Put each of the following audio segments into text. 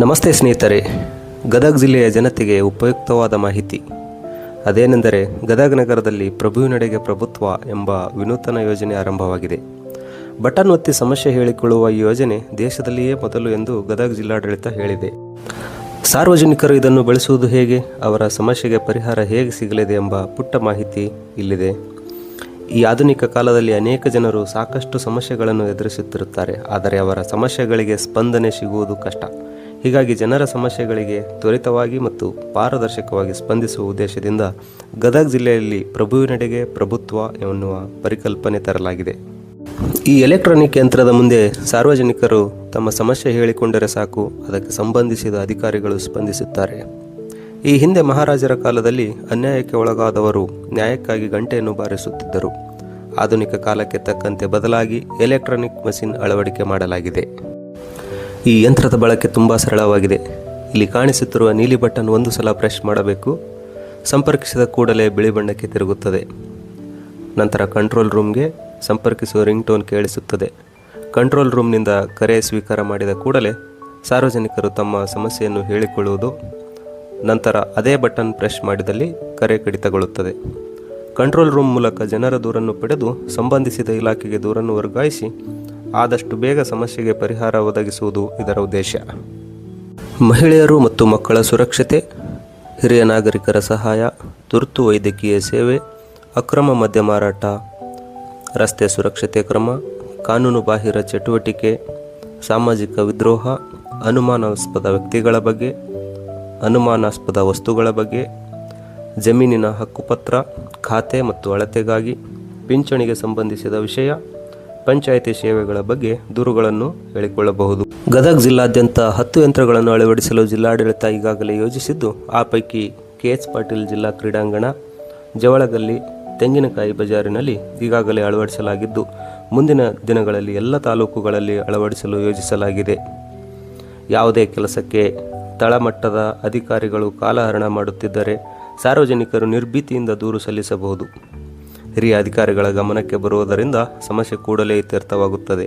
ನಮಸ್ತೆ ಸ್ನೇಹಿತರೆ, ಗದಗ ಜಿಲ್ಲೆಯ ಜನತೆಗೆ ಉಪಯುಕ್ತವಾದ ಮಾಹಿತಿ. ಅದೇನೆಂದರೆ, ಗದಗ ನಗರದಲ್ಲಿ ಪ್ರಭುವಿನಡೆಗೆ ಪ್ರಭುತ್ವ ಎಂಬ ವಿನೂತನ ಯೋಜನೆ ಆರಂಭವಾಗಿದೆ. ಬಟನ್ ಒತ್ತಿ ಸಮಸ್ಯೆ ಹೇಳಿಕೊಳ್ಳುವ ಈ ಯೋಜನೆ ದೇಶದಲ್ಲಿಯೇ ಮೊದಲು ಎಂದು ಗದಗ ಜಿಲ್ಲಾಡಳಿತ ಹೇಳಿದೆ. ಸಾರ್ವಜನಿಕರು ಇದನ್ನು ಬಳಸುವುದು ಹೇಗೆ, ಅವರ ಸಮಸ್ಯೆಗೆ ಪರಿಹಾರ ಹೇಗೆ ಸಿಗಲಿದೆ ಎಂಬ ಪುಟ್ಟ ಮಾಹಿತಿ ಇಲ್ಲಿದೆ. ಈ ಆಧುನಿಕ ಕಾಲದಲ್ಲಿ ಅನೇಕ ಜನರು ಸಾಕಷ್ಟು ಸಮಸ್ಯೆಗಳನ್ನು ಎದುರಿಸುತ್ತಿರುತ್ತಾರೆ, ಆದರೆ ಅವರ ಸಮಸ್ಯೆಗಳಿಗೆ ಸ್ಪಂದನೆ ಸಿಗುವುದು ಕಷ್ಟ. ಹೀಗಾಗಿ ಜನರ ಸಮಸ್ಯೆಗಳಿಗೆ ತ್ವರಿತವಾಗಿ ಮತ್ತು ಪಾರದರ್ಶಕವಾಗಿ ಸ್ಪಂದಿಸುವ ಉದ್ದೇಶದಿಂದ ಗದಗ ಜಿಲ್ಲೆಯಲ್ಲಿ ಪ್ರಭುವಿನೆಡೆಗೆ ಪ್ರಭುತ್ವ ಎನ್ನುವ ಪರಿಕಲ್ಪನೆ ತರಲಾಗಿದೆ. ಈ ಎಲೆಕ್ಟ್ರಾನಿಕ್ ಯಂತ್ರದ ಮುಂದೆ ಸಾರ್ವಜನಿಕರು ತಮ್ಮ ಸಮಸ್ಯೆ ಹೇಳಿಕೊಂಡರೆ ಸಾಕು, ಅದಕ್ಕೆ ಸಂಬಂಧಿಸಿದ ಅಧಿಕಾರಿಗಳು ಸ್ಪಂದಿಸುತ್ತಾರೆ. ಈ ಹಿಂದೆ ಮಹಾರಾಜರ ಕಾಲದಲ್ಲಿ ಅನ್ಯಾಯಕ್ಕೆ ಒಳಗಾದವರು ನ್ಯಾಯಕ್ಕಾಗಿ ಗಂಟೆಯನ್ನು ಬಾರಿಸುತ್ತಿದ್ದರು. ಆಧುನಿಕ ಕಾಲಕ್ಕೆ ತಕ್ಕಂತೆ ಬದಲಾಗಿ ಎಲೆಕ್ಟ್ರಾನಿಕ್ ಮಷಿನ್ ಅಳವಡಿಕೆ ಮಾಡಲಾಗಿದೆ. ಈ ಯಂತ್ರದ ಬಳಕೆ ತುಂಬ ಸರಳವಾಗಿದೆ. ಇಲ್ಲಿ ಕಾಣಿಸುತ್ತಿರುವ ನೀಲಿ ಬಟನ್ ಒಂದು ಸಲ ಪ್ರೆಸ್ ಮಾಡಬೇಕು. ಸಂಪರ್ಕಿಸಿದ ಕೂಡಲೇ ಬಿಳಿ ಬಣ್ಣಕ್ಕೆ ತಿರುಗುತ್ತದೆ. ನಂತರ ಕಂಟ್ರೋಲ್ ರೂಮ್ಗೆ ಸಂಪರ್ಕಿಸುವ ರಿಂಗ್ ಟೋನ್ ಕೇಳಿಸುತ್ತದೆ. ಕಂಟ್ರೋಲ್ ರೂಮ್ನಿಂದ ಕರೆ ಸ್ವೀಕಾರ ಮಾಡಿದ ಕೂಡಲೇ ಸಾರ್ವಜನಿಕರು ತಮ್ಮ ಸಮಸ್ಯೆಯನ್ನು ಹೇಳಿಕೊಳ್ಳುವುದು ನಂತರ ಅದೇ ಬಟನ್ ಪ್ರೆಸ್ ಮಾಡಿದಲ್ಲಿ ಕರೆ ಕಡಿತಗೊಳ್ಳುತ್ತದೆ. ಕಂಟ್ರೋಲ್ ರೂಮ್ ಮೂಲಕ ಜನರ ದೂರನ್ನು ಪಡೆದು ಸಂಬಂಧಿಸಿದ ಇಲಾಖೆಗೆ ದೂರನ್ನು ವರ್ಗಾಯಿಸಿ ಆದಷ್ಟು ಬೇಗ ಸಮಸ್ಯೆಗೆ ಪರಿಹಾರ ಒದಗಿಸುವುದು ಇದರ ಉದ್ದೇಶ. ಮಹಿಳೆಯರು ಮತ್ತು ಮಕ್ಕಳ ಸುರಕ್ಷತೆ, ಹಿರಿಯ ನಾಗರಿಕರ ಸಹಾಯ, ತುರ್ತು ವೈದ್ಯಕೀಯ ಸೇವೆ, ಅಕ್ರಮ ಮದ್ಯ ಮಾರಾಟ, ರಸ್ತೆ ಸುರಕ್ಷತೆ ಕ್ರಮ, ಕಾನೂನು ಬಾಹಿರ ಚಟುವಟಿಕೆ, ಸಾಮಾಜಿಕ ವಿದ್ರೋಹ, ಅನುಮಾನಾಸ್ಪದ ವ್ಯಕ್ತಿಗಳ ಬಗ್ಗೆ ಅನುಮಾನಾಸ್ಪದ ವಸ್ತುಗಳ ಬಗ್ಗೆ, ಜಮೀನಿನ ಹಕ್ಕುಪತ್ರ, ಖಾತೆ ಮತ್ತು ಅಳತೆಗಾಗಿ ಪಿಂಚಣಿಗೆ ಸಂಬಂಧಿಸಿದ ವಿಷಯ, ಪಂಚಾಯಿತಿ ಸೇವೆಗಳ ಬಗ್ಗೆ ದೂರುಗಳನ್ನು ಹೇಳಿಕೊಳ್ಳಬಹುದು. ಗದಗ ಜಿಲ್ಲಾದ್ಯಂತ ಹತ್ತು ಯಂತ್ರಗಳನ್ನು ಅಳವಡಿಸಲು ಜಿಲ್ಲಾಡಳಿತ ಈಗಾಗಲೇ ಯೋಜಿಸಿದ್ದು, ಆ ಪೈಕಿ ಕೆ ಎಚ್ ಪಾಟೀಲ್ ಜಿಲ್ಲಾ ಕ್ರೀಡಾಂಗಣ, ಜವಳಗಲ್ಲಿ ತೆಂಗಿನಕಾಯಿ ಬಜಾರಿನಲ್ಲಿ ಈಗಾಗಲೇ ಅಳವಡಿಸಲಾಗಿದ್ದು, ಮುಂದಿನ ದಿನಗಳಲ್ಲಿ ಎಲ್ಲ ತಾಲೂಕುಗಳಲ್ಲಿ ಅಳವಡಿಸಲು ಯೋಜಿಸಲಾಗಿದೆ. ಯಾವುದೇ ಕೆಲಸಕ್ಕೆ ತಳಮಟ್ಟದ ಅಧಿಕಾರಿಗಳು ಕಾಲಹರಣ ಮಾಡುತ್ತಿದ್ದರೆ ಸಾರ್ವಜನಿಕರು ನಿರ್ಭೀತಿಯಿಂದ ದೂರು ಸಲ್ಲಿಸಬಹುದು. ಹಿರಿಯ ಅಧಿಕಾರಿಗಳ ಗಮನಕ್ಕೆ ಬರುವುದರಿಂದ ಸಮಸ್ಯೆ ಕೂಡಲೇ ಇತ್ಯರ್ಥವಾಗುತ್ತದೆ.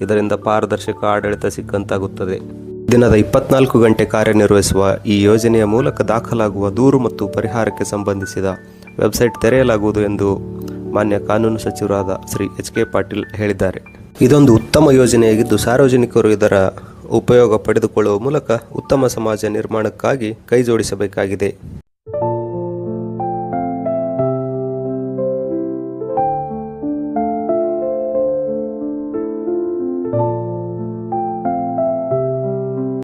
ಇದರಿಂದ ಪಾರದರ್ಶಕ ಆಡಳಿತ ಸಿಕ್ಕಂತಾಗುತ್ತದೆ. ದಿನದ ಇಪ್ಪತ್ನಾಲ್ಕು ಗಂಟೆ ಕಾರ್ಯನಿರ್ವಹಿಸುವ ಈ ಯೋಜನೆಯ ಮೂಲಕ ದಾಖಲಾಗುವ ದೂರು ಮತ್ತು ಪರಿಹಾರಕ್ಕೆ ಸಂಬಂಧಿಸಿದ ವೆಬ್ಸೈಟ್ ತೆರೆಯಲಾಗುವುದು ಎಂದು ಮಾನ್ಯ ಕಾನೂನು ಸಚಿವರಾದ ಶ್ರೀ ಎಚ್ ಕೆ ಪಾಟೀಲ್ ಹೇಳಿದ್ದಾರೆ. ಇದೊಂದು ಉತ್ತಮ ಯೋಜನೆಯಾಗಿದ್ದು ಸಾರ್ವಜನಿಕರು ಇದರ ಉಪಯೋಗ ಪಡೆದುಕೊಳ್ಳುವ ಮೂಲಕ ಉತ್ತಮ ಸಮಾಜ ನಿರ್ಮಾಣಕ್ಕಾಗಿ ಕೈಜೋಡಿಸಬೇಕಾಗಿದೆ.